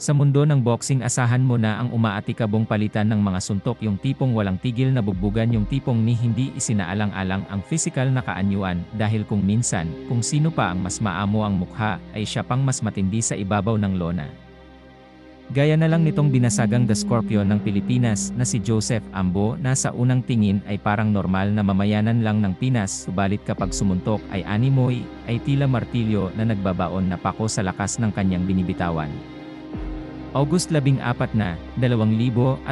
Sa mundo ng boxing asahan mo na ang umaatikabong palitan ng mga suntok yung tipong walang tigil na bugbugan yung tipong ni hindi isinaalang-alang ang physical na kaanyuan dahil kung minsan, kung sino pa ang mas maamo ang mukha, ay siya pang mas matindi sa ibabaw ng lona. Gaya na lang nitong binasagang The Scorpion ng Pilipinas na si Joseph Ambo na sa unang tingin ay parang normal na mamayanan lang ng Pinas subalit kapag sumuntok ay animoy, ay tila martilyo na nagbabaon na pako sa lakas ng kanyang binibitawan. August 14 na, 2021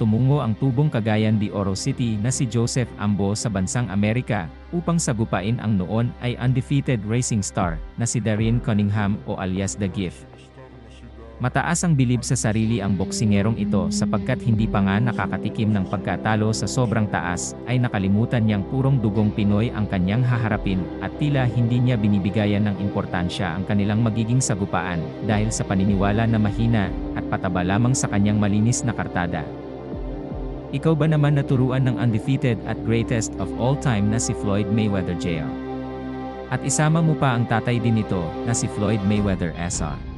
tumungo ang tubong Cagayan de Oro City na si Joseph Ambo sa bansang Amerika, upang sagupain ang noon ay undefeated racing star na si Darren Cunningham o alias The Gift. Mataas ang bilib sa sarili ang boksingerong ito sapagkat hindi pa nga nakakatikim ng pagkatalo sa sobrang taas, ay nakalimutan niyang purong dugong Pinoy ang kanyang haharapin, at tila hindi niya binibigayan ng importansya ang kanilang magiging sagupaan, dahil sa paniniwala na mahina, at pataba lamang sa kanyang malinis na kartada. Ikaw ba naman naturuan ng undefeated at greatest of all time na si Floyd Mayweather Jr.? At isama mo pa ang tatay din nito, na si Floyd Mayweather Sr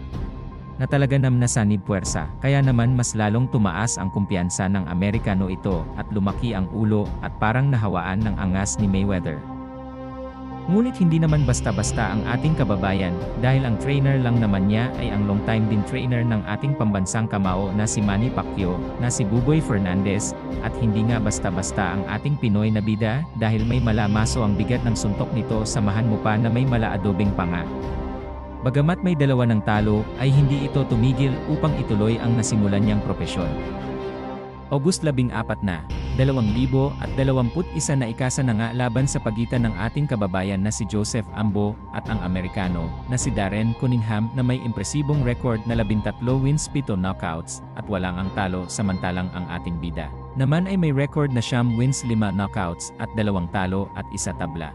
na talaga nam nasanib puwersa, kaya naman mas lalong tumaas ang kumpiyansa ng Amerikano ito, at lumaki ang ulo, at parang nahawaan ng angas ni Mayweather. Ngunit hindi naman basta-basta ang ating kababayan, dahil ang trainer lang naman niya ay ang long-time din trainer ng ating pambansang kamao na si Manny Pacquiao, na si Buboy Fernandez, at hindi nga basta-basta ang ating Pinoy na bida, dahil may malamaso ang bigat ng suntok nito samahan mo pa na may malaadobing panga. Bagamat may dalawa ng talo, ay hindi ito tumigil upang ituloy ang nasimulan niyang propesyon. August 14 na, 2021 na ikasa na nga laban sa pagitan ng ating kababayan na si Joseph Ambo at ang Amerikano na si Darren Cunningham na may impresibong record na 13 wins 7 knockouts at walang ang talo samantalang ang ating bida. Naman ay may record na siyam wins 5 knockouts at dalawang talo at isa tabla.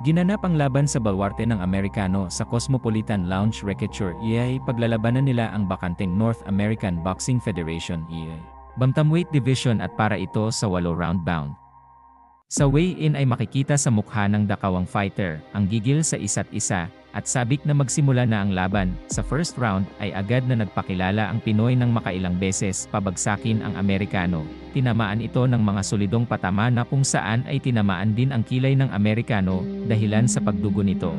Ginanap ang laban sa balwarte ng Amerikano sa Cosmopolitan Lounge Recature EA paglalabanan nila ang bakanteng North American Boxing Federation EA. Bantamweight Division at para ito sa 8 round bound. Sa weigh-in ay makikita sa mukha ng dakawang fighter ang gigil sa isa't isa at sabik na magsimula na ang laban. Sa first round ay agad na nagpakilala ang Pinoy ng makailang beses pabagsakin ang Amerikano. Tinamaan ito ng mga solidong patama na kung saan ay tinamaan din ang kilay ng Amerikano dahilan sa pagdugo nito.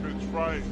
Pitch right,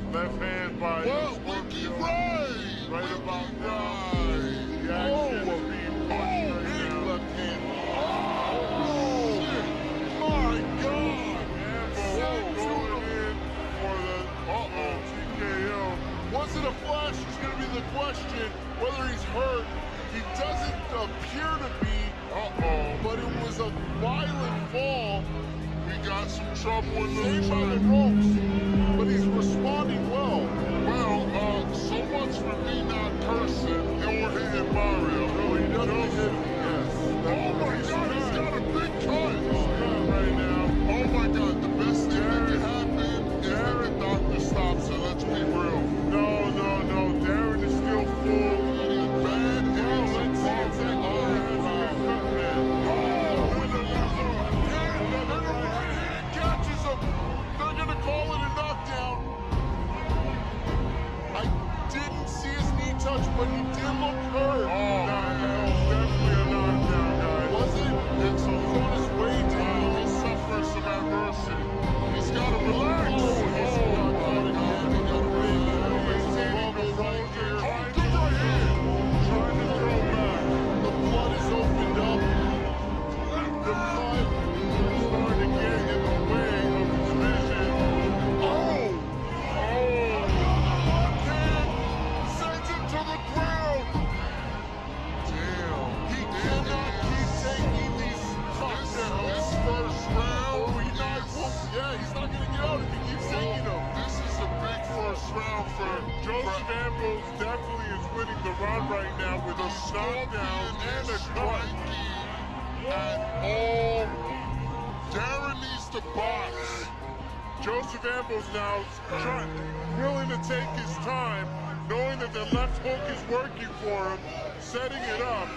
round for Joseph Ambrose. Definitely is winning the round right now with a knockdown and a cut. At all, Darren needs to box. Joseph Ambrose now trying, willing to take his time, knowing that the left hook is working for him, setting it up.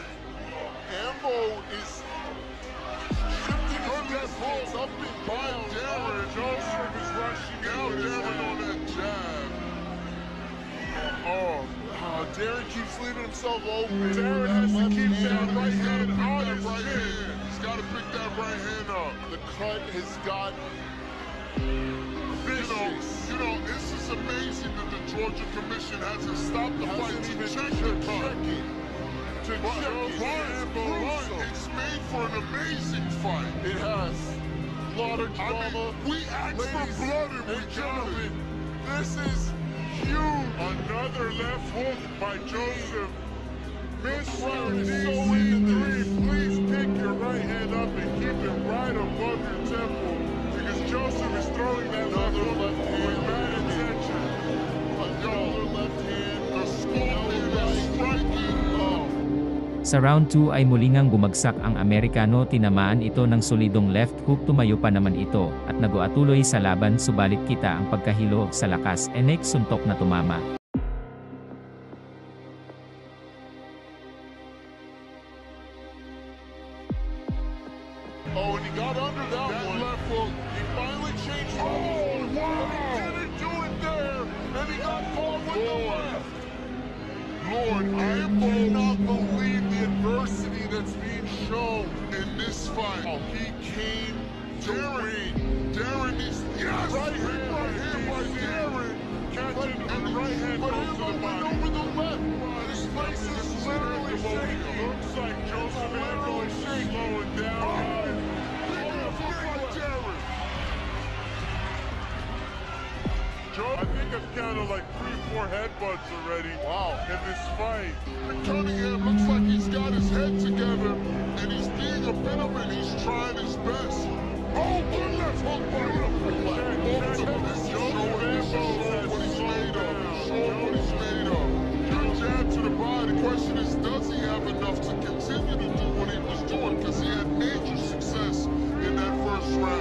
Darren keeps leaving himself open. Darren has to keep that right hand on his right hand. He's got to pick that right hand up. The cut has got You know, vicious. you know, this is amazing that the Georgia Commission hasn't stopped the fight to even check the cut. it. To check it. Ryan, It's made for an amazing fight. It has. A lot of I drama. mean, we asked for blood and we got it. this is huge. Another left hook by Joseph. Crowd is so into three, please pick your right hand up and keep it right above your temple because Joseph is throwing that Sa round 2 ay muli ngang bumagsak ang Amerikano tinamaan ito ng solidong left hook tumayo pa naman ito at naguatuloy sa laban subalit kita ang pagkahilo sa lakas enek suntok na tumama. oh, and he got under that, That one. left hook. He finally changed Oh, rules. wow. He didn't do it there. And he got caught with the Lord. left. Lord, I I shown. in this fight. He came to win. Of it. He's trying his best. Oh, good left hook by him. Showing this is what he's made of. Showing what he's made of. Good jab to the body. The question is, does he have enough to continue to do what he was doing? Because he had major success in that first round.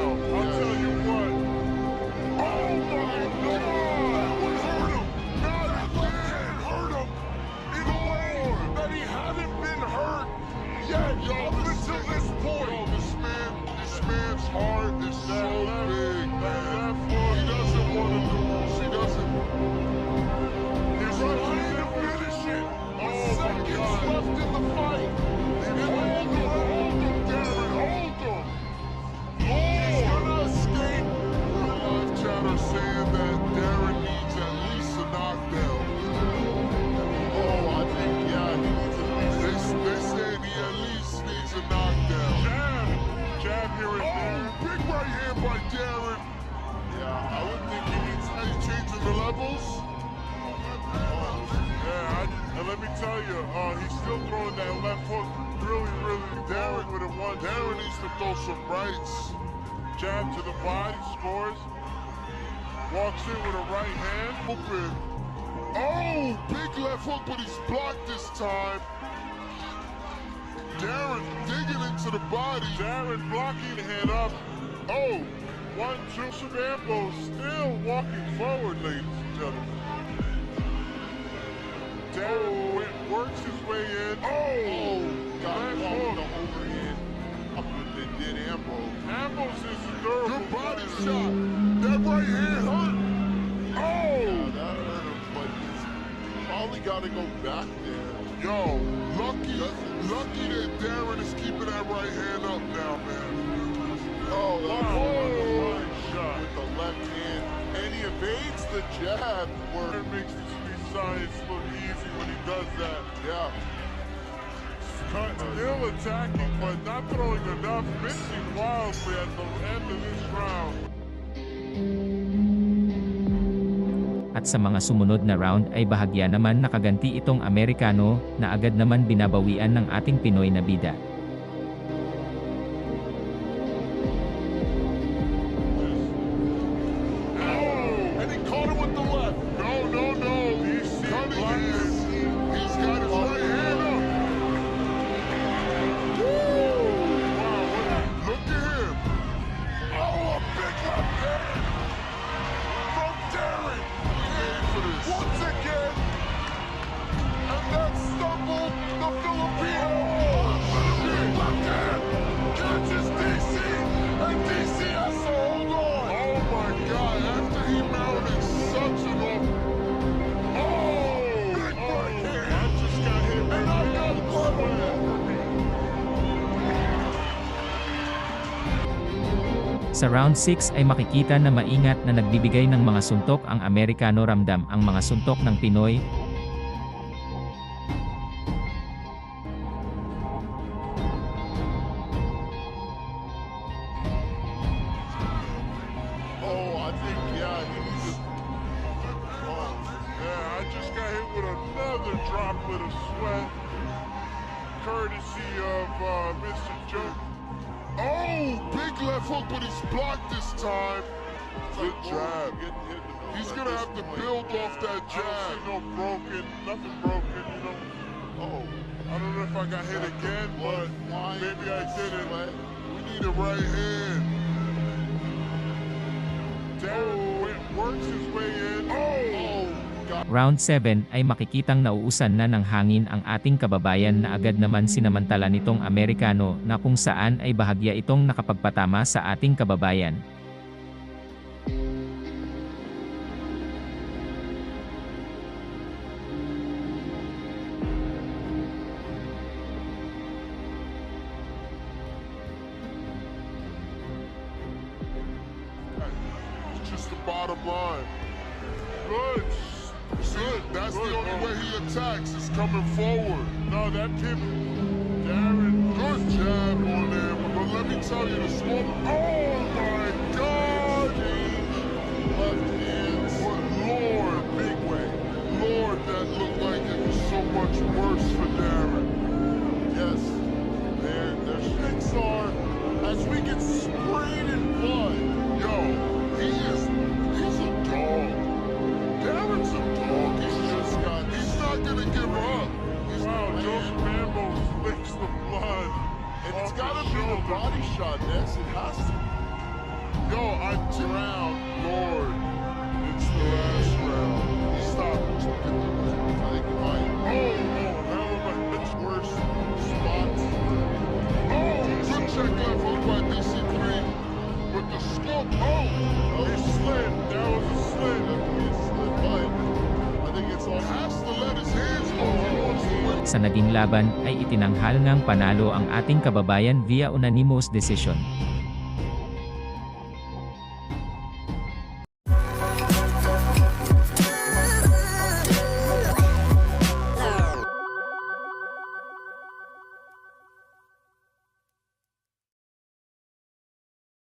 That left hook really, really Darren with it one. Darren needs to throw some rights. Jab to the body, scores. Walks in with a right hand. Open. Oh, big left hook, but he's blocked this time. Darren digging into the body. Darren blocking head up. Oh, one, two. Samambo still walking forward, ladies and gentlemen. Darren his way in. oh, got caught the overhand. Up with the did Ambrose. Ambrose is a durable. Good body shot. That right hand hurt. Oh, that hurt him, but he's probably got to go back there. yo, lucky, lucky that Darren is keeping that right hand up now, man. Oh, Wow, whoa. nice shot. With the left hand. And he evades the jab. Where, It makes street science look easy when he does that. yeah. Cut, still attacking, but not throwing enough. Missing wildly at the end of this round. At sa mga sumunod na round ay bahagya naman nakaganti itong Amerikano na agad naman binabawian ng ating Pinoy na bida. Sa round 6 ay makikita na maingat na nagbibigay ng mga suntok ang Amerikano ramdam ang mga suntok ng Pinoy, droplet of sweat. Courtesy of uh, Mr. Joe. Oh, big left hook, but he's blocked this time. Good oh, jab. Getting hit in the nose He's gonna have to point. build off that jab. no broken, nothing broken, you know. Oh, I don't know if I got hit again, but maybe I didn't. We need a right hand. Darren oh. went, works his way in. Oh. Round 7 ay makikitang nauusan na ng hangin ang ating kababayan na agad naman sinamantala nitong Amerikano na kung saan ay bahagya itong nakapagpatama sa ating kababayan. Just the bottom line. Good. Good. That's the only Oh. way he attacks is coming forward. No, that pivot. Darren, Good jab on there, but let me tell you the score. Oh my body shot, Ness. It has to. Yo, I drowned, Lord. It's the last round. Stop. I think you might. Oh, oh, hell of a It's worse spots. Oh, good check left hook by DC3. With the scope. Oh, He slid. That was a slid. Sa naging laban ay itinanghal ngang panalo ang ating kababayan via unanimous decision.